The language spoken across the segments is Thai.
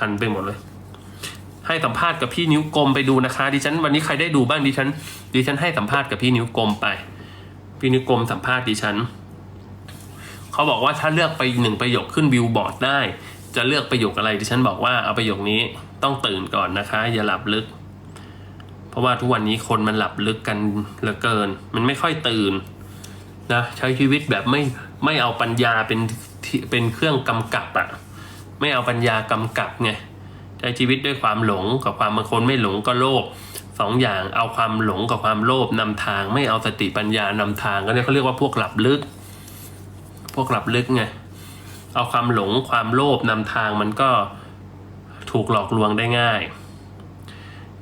คันไปหมดเลย ให้สัมภาษณ์กับพี่นิ้วกลมไปดูนะคะ ดิฉันวันนี้ใครได้ดูบ้างดิฉัน ดิฉันให้สัมภาษณ์กับพี่นิ้วกลมไป พี่นิ้วกลมสัมภาษณ์ดิฉันเขาบอกว่าถ้าเลือกไปหนึ่งประโยคขึ้นบิลบอร์ดได้ จะเลือกประโยคอะไรดิฉันบอกว่าเอาประโยคนี้ต้องตื่นก่อนนะคะ อย่าหลับลึก เพราะว่าทุกวันนี้คนมันหลับลึกกันเหลือเกิน มันไม่ค่อยตื่นนะใช้ชีวิตแบบไม่ไม่เอาปัญญาเป็นเป็นเครื่องกำกับอะ ไม่เอาปัญญากำกับไงใช้ชีวิตด้วยความหลงกับความบางคนไม่หลงก็โลภสองอย่างเอาความหลงกับความโลภนำทาง ไม่เอาสติปัญญานำทางก็เนี่ยเขาเรียกว่าพวกหลับลึก พวกหลับลึกไงเอาความหลงความโลภนำทางมันก็ถูกหลอกลวงได้ง่าย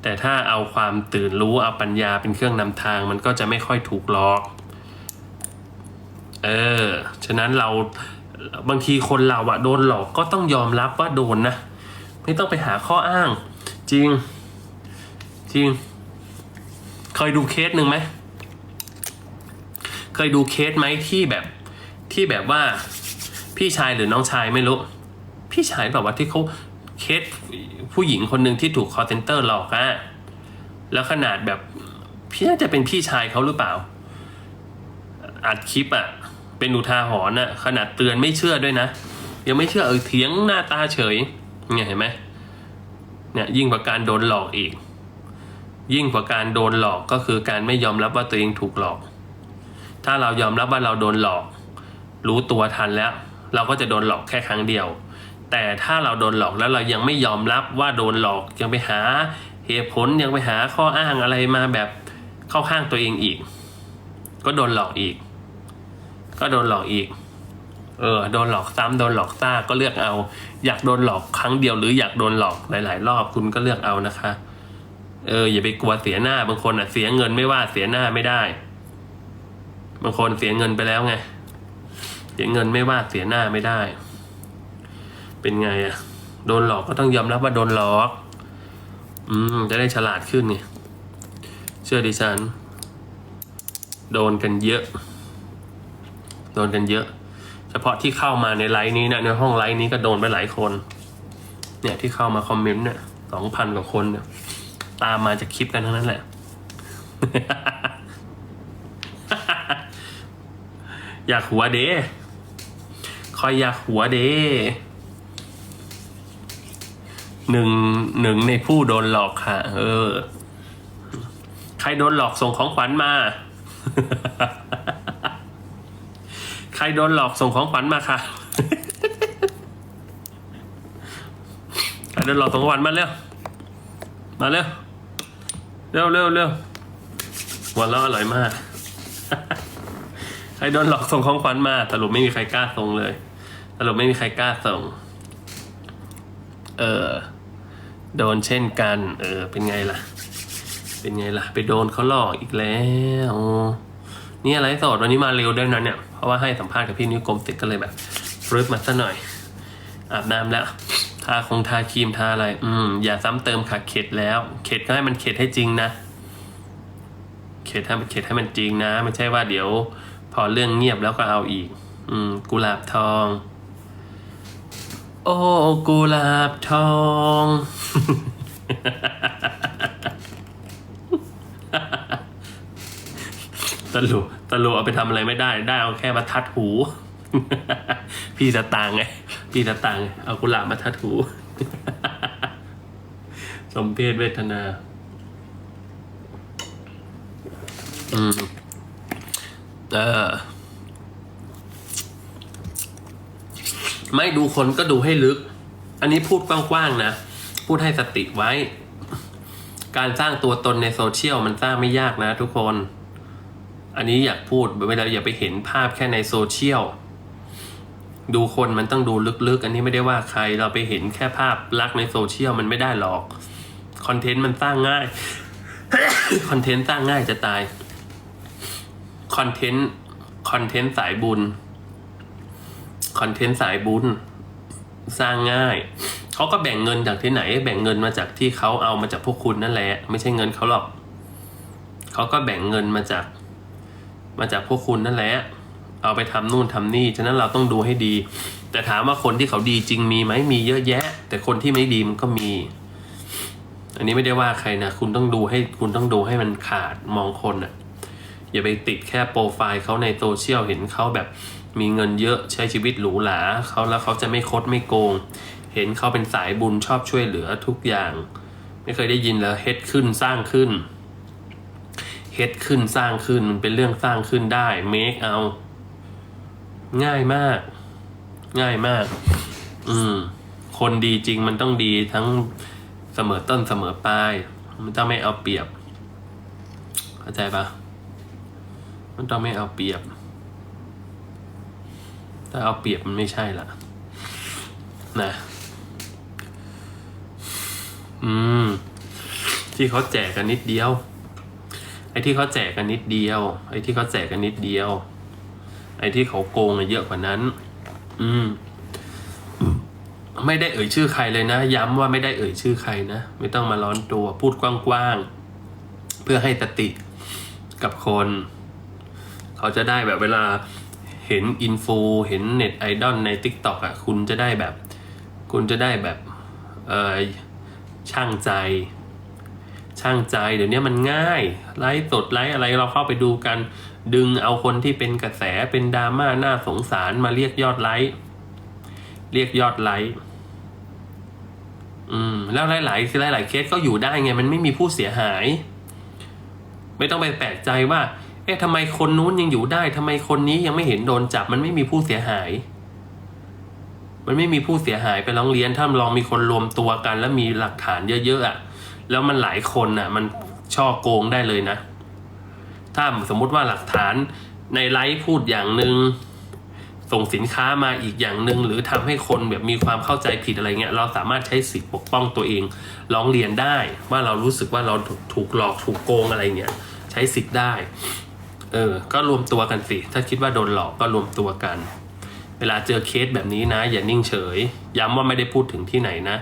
แต่ถ้าเอาความตื่นรู้เอาปัญญาเป็นเครื่องนำทาง มันก็จะไม่ค่อยถูกหลอก เออ ฉะนั้นเรา บางทีคนเราอะโดนหลอกก็ต้องยอมรับว่าโดนนะ ไม่ต้องไปหาข้ออ้าง จริง จริง เคยดูเคสหนึ่งไหมเคยดูเคสไหมที่แบบที่แบบว่าพี่ชายหรือน้องชายไม่รู้ พี่ชายแบบว่าที่เขาเคสผู้หญิงคนหนึ่งที่ถูกคอเซนเตอร์หลอกอะแล้วขนาดแบบพี่น่าจะเป็นพี่ชายเขาหรือเปล่า อัดคลิปอะ เป็นอุทาหรณ์อะขนาดเตือนไม่เชื่อด้วยนะ ยังไม่เชื่อเออเถียงหน้าตาเฉยเนี่ยเห็นไหมเนี่ยยิ่งกว่าการโดนหลอกอีก ยิ่งกว่าการโดนหลอกก็คือการไม่ยอมรับว่าตัวเองถูกหลอก ถ้าเรายอมรับว่าเราโดนหลอก รู้ตัวทันแล้ว เราก็จะโดนหลอกแค่ครั้งเดียว แต่ถ้าเราโดนหลอกแล้วเรายังไม่ยอมรับว่าโดนหลอกยังไปหาเหตุผลยังไปหาข้ออ้างอะไรมาแบบเข้าข้างตัวเองอีก ก็โดนหลอกอีก ก็โดนหลอกอีก เออ โดนหลอกซ้ำโดนหลอกซ่าก็เลือกเอา อยากโดนหลอกครั้งเดียวหรืออยากโดนหลอกหลาย ๆ รอบคุณก็เลือกเอานะคะ เออ อย่าไปกลัวเสียหน้าบางคนอะเสียเงินไม่ว่าเสียหน้าไม่ได้ บางคนเสียเงินไปแล้วไง เสียเงินไม่ว่าเสียหน้าไม่ได้ เป็นไงอะโดนหลอกก็ต้องยอมรับว่าโดนหลอก อืม จะได้ฉลาดขึ้นไงเชื่อดิฉัน โดนกันเยอะ โดนกันเยอะ เฉพาะที่เข้ามาในไลน์นี้นะในห้องไลน์นี้ก็โดนไปหลายคน เนี่ยที่เข้ามาคอมเมนต์เนี่ยสองพันกว่าคนเนี่ยตามมาจากคลิปกันทั้งนั้นแหละ อยากหัวเดคอยอยากหัวเดหนึ่งหนึ่งในผู้โดนหลอกค่ะ เออ ใครโดนหลอกส่งของขวัญมา ใครโดนหลอกส่งของขวัญมาค่ะใครโดนหลอกส่งของขวัญมาเร็ว มาเร็ว เร็วเร็วเร็วหัวเราะอร่อยมาก ใครโดนหลอกส่งของขวัญมาสรุปไม่มีใครกล้าส่งเลยสรุปไม่มีใครกล้าส่ง เออ โดนเช่นกัน เออ เป็นไงล่ะ เป็นไงล่ะ ไปโดนเขาหลอกอีกแล้ว นี่อะไรสดวันนี้มาเร็วด้วยนะเนี่ย เพราะว่าให้สัมภาษณ์กับพี่นิวกรมติดก็เลยแบบฟรึบมาซะหน่อย อาบน้ำแล้ว ทาคงทาครีมทาอะไร อืม อย่าซ้ำเติมค่ะเข็ดแล้ว เข็ดก็ให้มันเข็ดให้จริงนะ เข็ดให้มันเข็ดให้มันจริงนะ ไม่ใช่ว่าเดี๋ยว พอเรื่องเงียบแล้วก็เอาอีก อืม กุหลาบทอง โอ้กุหลาบทอง ตลุตลุเอาไปทำอะไรไม่ได้ ได้เอาแค่มาทัดหู พี่จะตางไง พี่จะตางไงเอากุหลาบมาทัดหู สมเพศเวทนา อืม เออ ไม่ดูคนก็ดูให้ลึก อันนี้พูดกว้างๆนะ พูดให้สติไว้ การสร้างตัวตนในโซเชียลมันสร้างไม่ยากนะทุกคน อันนี้อยากพูดเวลาอย่าไปเห็นภาพแค่ในโซเชียลดูคนมันต้องดูลึกๆ อันนี้ไม่ได้ว่าใครเราไปเห็นแค่ภาพลักษณ์ในโซเชียลมันไม่ได้หรอกคอนเทนต์มันสร้างง่ายคอนเทนต์สร้างง่ายจะตายคอนเทนต์คอนเทนต์สายบุญคอนเทนต์สายบุญสร้างง่ายเขาก็แบ่งเงินจากที่ไหน แบ่งเงินมาจากที่เขาเอามาจากพวกคุณนั่นแหละ ไม่ใช่เงินเขาหรอกเขาก็แบ่งเงินมาจาก มาจากพวกคุณนั่นแหละ เอาไปทำนู่นทำนี่ ฉะนั้นเราต้องดูให้ดี แต่ถามว่าคนที่เขาดีจริงมีไหมมีเยอะแยะ แต่คนที่ไม่ดีมันก็มี อันนี้ไม่ได้ว่าใครนะ คุณต้องดูให้คุณต้องดูให้มันขาดมองคนอะอย่าไปติดแค่โปรไฟล์เขาในโซเชียลเห็นเขาแบบมีเงินเยอะใช้ชีวิตหรูหราเขาแล้วเขาจะไม่คดไม่โกง เห็นเขาเป็นสายบุญชอบช่วยเหลือทุกอย่าง ไม่เคยได้ยินเลยเฮ็ดขึ้นสร้างขึ้น เฮ็ดขึ้นสร้างขึ้นมันเป็นเรื่องสร้างขึ้นได้เมคเอา ง่ายมาก ง่ายมาก อืม คนดีจริงมันต้องดีทั้งเสมอต้นเสมอปลาย มันต้องไม่เอาเปรียบเข้าใจปะมันต้องไม่เอาเปรียบ ถ้าเอาเปรียบมันไม่ใช่ละนะ อืม ที่เขาแจกกันนิดเดียว ไอ้ที่เขาแจกกันนิดเดียว ไอ้ที่เขาแจกกันนิดเดียว ไอ้ที่เขาโกงอะเยอะกว่านั้น อืม ไม่ได้เอ่ยชื่อใครเลยนะ ย้ำว่าไม่ได้เอ่ยชื่อใครนะ ไม่ต้องมาร้อนตัว พูดกว้างๆ เพื่อให้สติกับคน เขาจะได้แบบเวลาเห็นอินฟูเห็นเน็ตไอดอลใน t ิ k t o k อะ คุณจะได้แบบ คุณจะได้แบบ เออช่างใจ ช่างใจเดี๋ยวนี้มันง่าย ไลฟ์สดไลฟ์อะไรเราเข้าไปดูกัน ดึงเอาคนที่เป็นกระแสเป็นดราม่าน่าสงสารมาเรียกยอดไลค์เรียกยอดไลค์อืมแล้วหลายๆหลายๆเคสก็อยู่ได้ไง มันไม่มีผู้เสียหาย ไม่ต้องไปแปลกใจว่า เอ๊ะทำไมคนนู้นยังอยู่ได้ทำไมคนนี้ยังไม่เห็นโดนจับ มันไม่มีผู้เสียหาย มันไม่มีผู้เสียหายไปร้องเรียนถ้าลองมีคนรวมตัวกัน แล้วมีหลักฐานเยอะๆอะ แล้วมันหลายคนอะ มันช่อโกงได้เลยนะ ถ้าสมมุติว่าหลักฐานในไลฟ์พูดอย่างหนึ่งส่งสินค้ามาอีกอย่างหนึ่งหรือทำให้คนแบบมีความเข้าใจผิดอะไรเงี้ยเราสามารถใช้สิทธิปกป้องตัวเองร้องเรียนได้ ว่าเรารู้สึกว่าเราถูกหลอกถูกโกงอะไรเงี้ยใช้สิทธิ์ได้ เออ ก็รวมตัวกันสิ ถ้าคิดว่าโดนหลอกก็รวมตัวกัน เวลาเจอเคสแบบนี้นะ อย่านิ่งเฉย ย้ำว่าไม่ได้พูดถึงที่ไหนนะ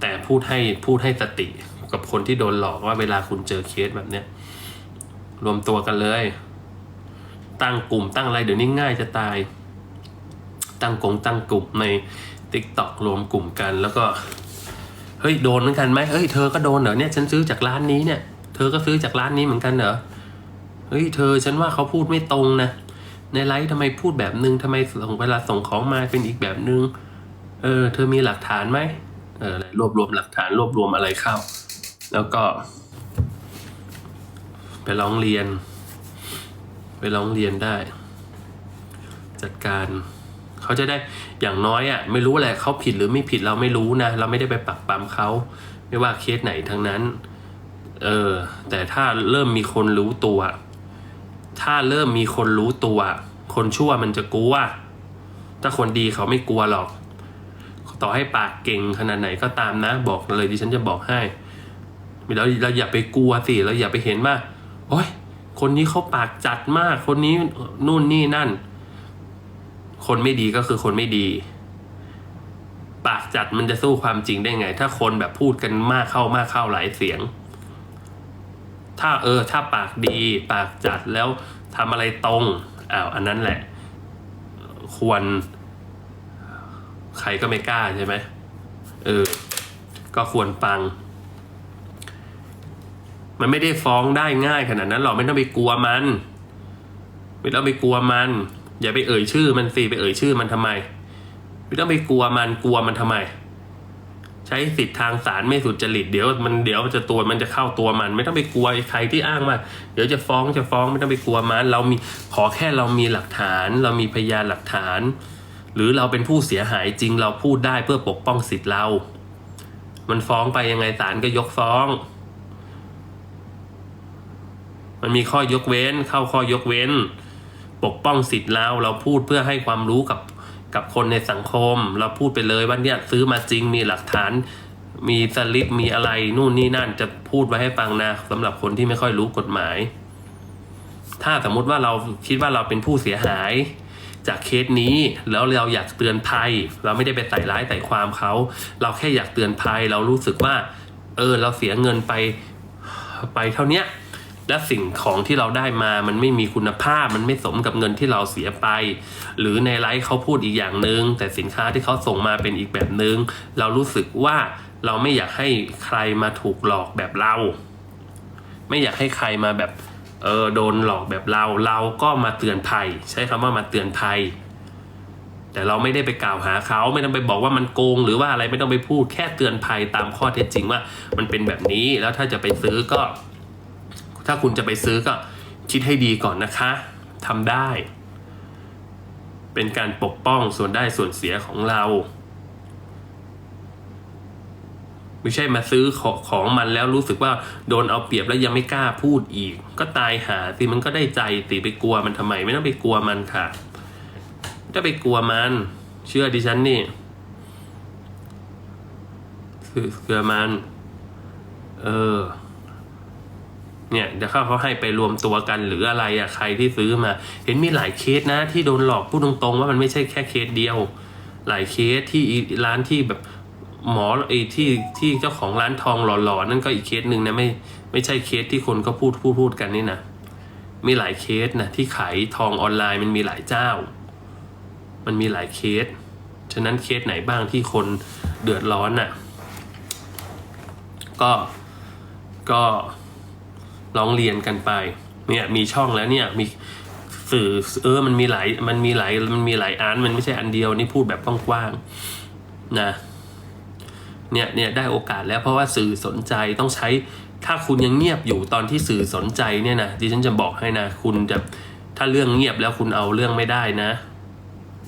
แต่พูดให้พูดให้สติ กับคนที่โดนหลอกว่าเวลาคุณเจอเคสแบบเนี้ยรวมตัวกันเลย ตั้งกลุ่มตั้งอะไรเดี๋ยวนี้ง่ายจะตาย ตั้งกงตั้งกลุ่มใน t ิ k t o k รวมกลุ่มกัน แล้วก็เฮ้ยโดนเหมือนกันไหมเฮ้ยเธอก็โดนเหรอเนี่ยฉันซื้อจากร้านนี้เนี่ย เธอก็ซื้อจากร้านนี้เหมือนกันเหรอเฮ้ยเธอฉันว่าเขาพูดไม่ตรงนะในไลฟ์ทำไมพูดแบบนึงทำไมส่งเวลาส่งของมาเป็นอีกแบบนึง เออ เธอมีหลักฐานไหมเออรวบรวมหลักฐานรวบรวมอะไรเข้า แล้วก็ ไปร้องเรียน ไปร้องเรียนได้ จัดการเขาจะได้อย่างน้อยอะ่ะ ไม่รู้แหละเขาผิดหรือไม่ผิดเราไม่รู้นะ เราไม่ได้ไปปักปั๊มเขาไม่ว่าเคสไหนทั้งนั้น เออ แต่ถ้าเริ่มมีคนรู้ตัว ถ้าเริ่มมีคนรู้ตัว คนชั่วมันจะกลัว ถ้าคนดีเขาไม่กลัวหรอก ต่อให้ปากเก่งขนาดไหนก็ตามนะ บอกเลยดิฉันจะบอกให้ เราเราอย่าไปกลัวสิเราอย่าไปเห็นว่าโอ้ยคนนี้เขาปากจัดมาก คนนี้นู่นนี่นั่น คนไม่ดีก็คือคนไม่ดี ปากจัดมันจะสู้ความจริงได้ไง ถ้าคนแบบพูดกันมากเข้ามากเข้าหลายเสียง ถ้าเออ ถ้าปากดี ปากจัดแล้วทำอะไรตรงอ้าวอันนั้นแหละ ควร ใครก็ไม่กล้าใช่ไหมเออ ก็ควรฟัง มันไม่ได้ฟ้องได้ง่ายขนาดนั้นหรอกไม่ต้องไปกลัวมัน ไม่ต้องไปกลัวมัน อย่าไปเอ่ยชื่อมันสิไปเอ่ยชื่อมันทำไม ไม่ต้องไปกลัวมันกลัวมันทำไม ใช้สิทธิ์ทางศาลไม่สุจริตเดี๋ยวมันเดี๋ยวจะตัวมันจะเข้าตัวมัน ไม่ต้องไปกลัวใครที่อ้างว่าเดี๋ยวจะฟ้องจะฟ้องไม่ต้องไปกลัวมันเรามีขอแค่เรามีหลักฐาน เรามีพยานหลักฐาน หรือเราเป็นผู้เสียหายจริงเราพูดได้เพื่อปกป้องสิทธิ์เรา มันฟ้องไปยังไงศาลก็ยกฟ้อง มันมีข้อยกเว้น เข้าข้อยกเว้น ปกป้องสิทธิ์เราเราพูดเพื่อให้ความรู้กับกับคนในสังคม เราพูดไปเลยว่าเนี่ยซื้อมาจริงมีหลักฐาน มีสลิปมีอะไรนู่นนี่นั่นจะพูดไว้ให้ฟังนะสำหรับคนที่ไม่ค่อยรู้กฎหมาย ถ้าสมมุติว่าเราคิดว่าเราเป็นผู้เสียหายจากเคสนี้แล้วเราอยากเตือนภัย เราไม่ได้ไปใส่ร้ายใส่ความเขา เราแค่อยากเตือนภัย เรารู้สึกว่า เออ เราเสียเงินไปไปเท่าเนี้ย และสิ่งของที่เราได้มามันไม่มีคุณภาพ มันไม่สมกับเงินที่เราเสียไป หรือในไลฟ์เขาพูดอีกอย่างหนึง่งแต่สินค้าที่เขาส่งมาเป็นอีกแบบหนึง่งเรารู้สึกว่าเราไม่อยากให้ใครมาถูกหลอกแบบเรา ไม่อยากให้ใครมาแบบเออโดนหลอกแบบเรา เราก็มาเตือนภัย ใช้คำว่ามาเตือนภัย แต่เราไม่ได้ไปกล่าวหาเขาไม่ต้องไปบอกว่ามันโกง หรือว่าอะไรไม่ต้องไปพูดแค่เตือนภัยตามข้อเท็จจริงว่า มันเป็นแบบนี้แล้วถ้าจะไปซื้อก็ ถ้าคุณจะไปซื้อก็คิดให้ดีก่อนนะคะทำได้ เป็นการปกป้องส่วนได้ส่วนเสียของเรา ไม่ใช่มาซื้อของของมันแล้วรู้สึกว่าโดนเอาเปรียบแล้วยังไม่กล้าพูดอีก ก็ตายหาสิมันก็ได้ใจติไปกลัวมันทำไม ไม่ต้องไปกลัวมันค่ะไม่ต้องไปกลัวมัน เชื่อดิฉันนี่คือเชื่อมัน เออ เนี่ยเดี๋ยวเขาเขาให้ไปรวมตัวกันหรืออะไรอะใครที่ซื้อมา เห็นมีหลายเคสนะ ที่โดนหลอกพูดตรงๆ ว่ามันไม่ใช่แค่เคสเดียว หลายเคสที่ร้านที่แบบหมอไอ้ที่ที่เจ้าของร้านทองหล่อๆนั่นก็อีกเคสหนึ่งนะไม่ไม่ใช่เคสที่คนก็พูดพูดพูดกันนี่นะมีหลายเคสนะที่ขายทองออนไลน์มันมีหลายเจ้า มันมีหลายเคส ฉะนั้นเคสไหนบ้างที่คนเดือดร้อนน่ะก็ก็ ร้องเรียนกันไปเนี่ยมีช่องแล้วเนี่ยมีสื่อเออมันมีหลายมันมีหลายมันมีหลายอันมันไม่ใช่อันเดียวนี่พูดแบบกว้างๆนะเนี่ยเนี่ยได้โอกาสแล้วเพราะว่าสื่อสนใจต้องใช้ถ้าคุณยังเงียบอยู่ตอนที่สื่อสนใจเนี่ยนะดิฉันจะบอกให้นะ คุณจะถ้าเรื่องเงียบแล้วคุณเอาเรื่องไม่ได้นะ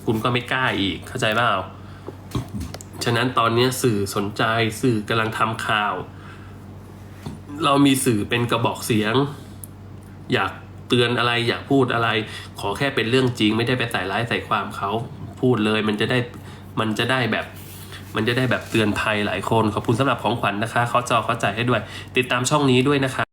คุณก็ไม่กล้าอีกเข้าใจเปล่าฉะนั้นตอนนี้สื่อสนใจสื่อกำลังทำข่าว เรามีสื่อเป็นกระบอกเสียง อยากเตือนอะไรอยากพูดอะไร ขอแค่เป็นเรื่องจริง ไม่ได้ไปใส่ร้ายใส่ความเขาพูดเลยมันจะได้มันจะได้แบบ มันจะได้แบบเตือนภัยหลายคนขอบคุณสำหรับของขวัญนะคะเขาจอเข้าใจให้ด้วย ติดตามช่องนี้ด้วยนะคะ